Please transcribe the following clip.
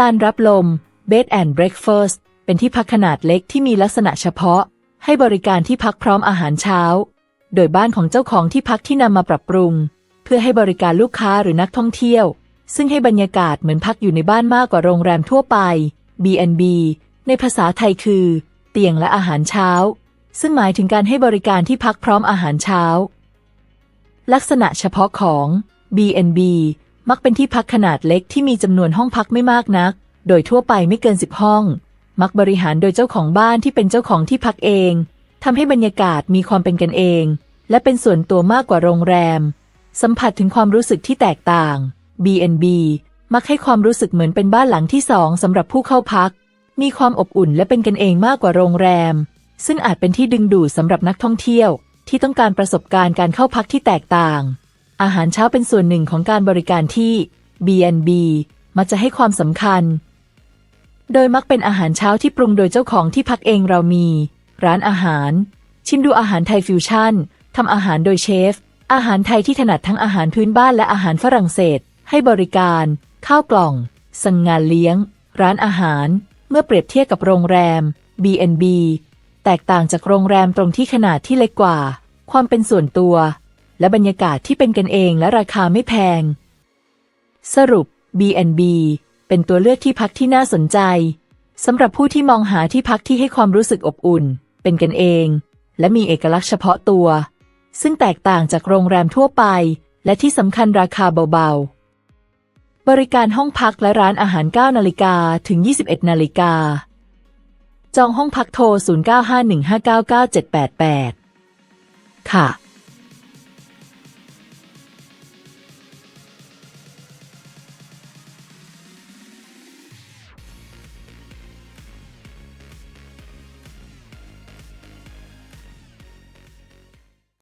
ลานรับลม Bed and Breakfast เป็นที่พักขนาดเล็กที่มีลักษณะเฉพาะ ให้บริการที่พักพร้อมอาหารเช้า โดยบ้านของเจ้าของที่พักที่นำมาปรับปรุง เพื่อให้บริการลูกค้าหรือนักท่องเที่ยว ซึ่งให้บรรยากาศเหมือนพักอยู่ในบ้านมากกว่าโรงแรมทั่วไป B&B ในภาษาไทยคือ เตียงและอาหารเช้า ซึ่งหมายถึงการให้บริการที่พักพร้อมอาหารเช้า ลักษณะเฉพาะของ B&B มักเป็นที่พักขนาดเล็กที่มีจำนวนห้องพักไม่มากนัก โดยทั่วไปไม่เกิน10ห้อง มักบริหารโดยเจ้าของบ้านที่เป็นเจ้าของที่พักเองทำให้บรรยากาศมีความเป็นกันเอง และเป็นส่วนตัวมากกว่าโรงแรม สัมผัสถึงความรู้สึกที่แตกต่าง B&B มักให้ความรู้สึกเหมือนเป็นบ้านหลังที่สองสำหรับผู้เข้าพัก มีความอบอุ่นและเป็นกันเองมากกว่าโรงแรม ซึ่งอาจเป็นที่ดึงดูดสำหรับนักท่องเที่ยว ที่ต้องการประสบการณ์การเข้าพักที่แตกต่าง อาหารเช้าเป็นส่วนหนึ่งของการบริการที่ B&B มักจะให้ความสำคัญ โดยมักเป็นอาหารเช้าที่ปรุงโดยเจ้าของที่พักเองเรามี ร้านอาหาร ชิมดูอาหารไทยฟิวชั่นทำอาหารโดยเชฟ อาหารไทยที่ถนัดทั้งอาหารพื้นบ้านและอาหารฝรั่งเศส ให้บริการ ข้าวกล่อง สั่งงานเลี้ยง ร้านอาหาร เมื่อเปรียบเทียบกับโรงแรม B&B แตกต่างจากโรงแรมตรงที่ขนาดที่เล็กกว่า ความเป็นส่วนตัว และบรรยากาศที่เป็นกันเองและราคาไม่แพง สรุป B&B เป็นตัวเลือกที่พักที่น่าสนใจสำหรับผู้ที่มองหาที่พักที่ให้ความรู้สึกอบอุ่น เป็นกันเอง และมีเอกลักษณ์เฉพาะตัว ซึ่งแตกต่างจากโรงแรมทั่วไป และที่สำคัญราคาเบาๆ บริการห้องพักและร้านอาหาร 9 นาฬิกาถึง 21 นาฬิกา จองห้องพักโทร 0951599788 ค่ะ